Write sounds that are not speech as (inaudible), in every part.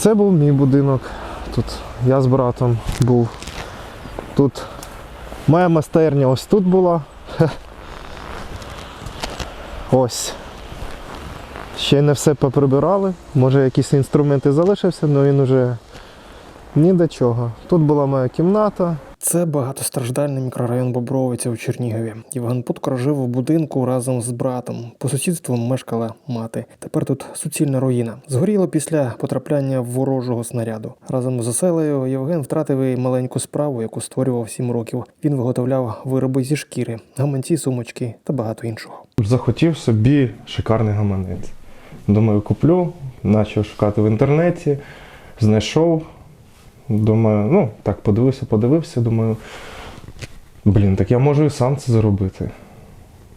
Це був мій будинок. Тут я з братом був. Тут моя майстерня ось тут була. (laughs) Ось. Ще не все поприбирали. Може якісь інструменти залишився, але він уже ні до чого. Тут була моя кімната. Це багатостраждальний мікрорайон Бобровиця у Чернігові. Євген Путко жив у будинку разом з братом. По сусідству мешкала мати. Тепер тут суцільна руїна. Згоріло після потрапляння ворожого снаряду. Разом з оселею Євген втратив і маленьку справу, яку створював 7 років. Він виготовляв вироби зі шкіри, гаманці, сумочки та багато іншого. Захотів собі шикарний гаманець. Думаю, куплю, почав шукати в інтернеті, знайшов. Думаю, ну так, подивився, подивився, думаю, блін, так я можу і сам це зробити.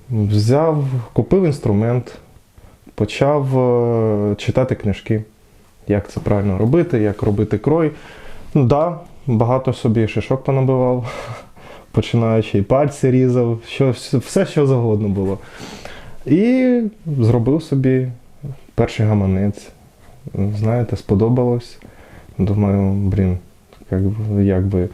Взяв, купив інструмент, почав е, читати книжки, як це правильно робити, як робити крой. Ну да, багато собі шишок понабивав, (laughs) починаючи і пальці різав, що, все, що завгодно було. І зробив собі перший гаманець. Знаєте, сподобалось. Думаю, блін, як, би- як би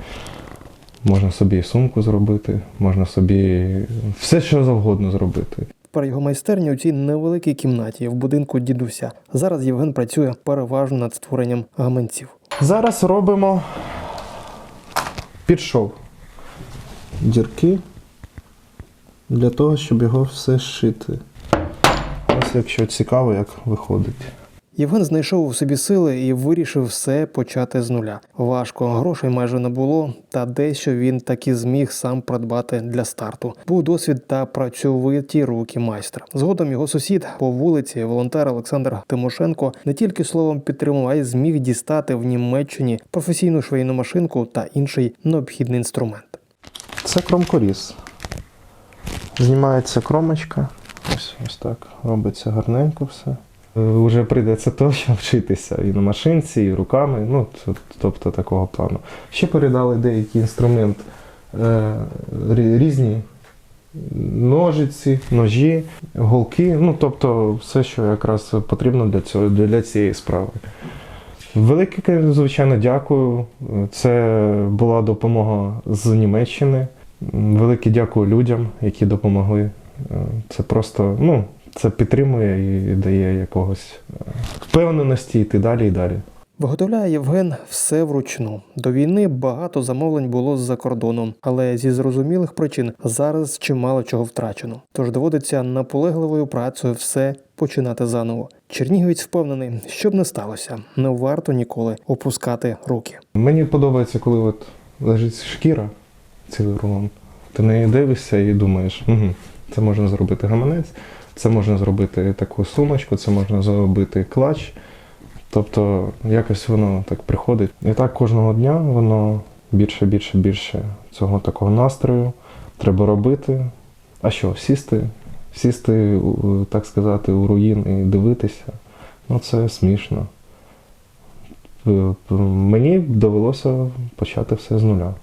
можна собі і сумку зробити, можна собі все, що завгодно зробити. Тепер його майстерня у цій невеликій кімнаті в будинку дідуся. Зараз Євген працює переважно над створенням гаманців. Зараз робимо підшов. Дірки для того, щоб його все зшити. Ось якщо цікаво, як виходить. Євген знайшов у собі сили і вирішив все почати з нуля. Важко, грошей майже не було, та дещо він таки зміг сам придбати для старту. Був досвід та працьовиті руки майстра. Згодом його сусід по вулиці, волонтер Олександр Тимошенко, не тільки словом підтримав, а й зміг дістати в Німеччині професійну швейну машинку та інший необхідний інструмент. Це кромкоріз. Знімається кромочка. Ось, ось так. Робиться гарненько все. Е, Уже прийдеться точно вчитися і на машинці, і руками. Ну, тобто такого плану. Ще передали деякий інструмент, е, різні ножиці, ножі, голки. Ну, тобто все, що якраз потрібно для, цього, для цієї справи. Велике, звичайно, дякую. Це була допомога з Німеччини. Велике дякую людям, які допомогли. Е, Це просто, ну, це підтримує і дає якогось е, впевненості йти далі і далі. Виготовляє Євген все вручну. До війни багато замовлень було з-за кордону, але зі зрозумілих причин зараз чимало чого втрачено. Тож доводиться наполегливою працею все починати заново. Чернігівець впевнений, що б не сталося, не варто ніколи опускати руки. Мені подобається, коли от лежить шкіра, цілий рулон. Ти на неї дивишся і думаєш, угу, це можна зробити гаманець, це можна зробити таку сумочку, це можна зробити клач. Тобто якось воно так приходить. І так кожного дня воно більше, більше, більше цього такого настрою треба робити. А що, сісти? Сісти, так сказати, у руїн і дивитися. Ну це смішно. Е, Мені довелося почати все з нуля.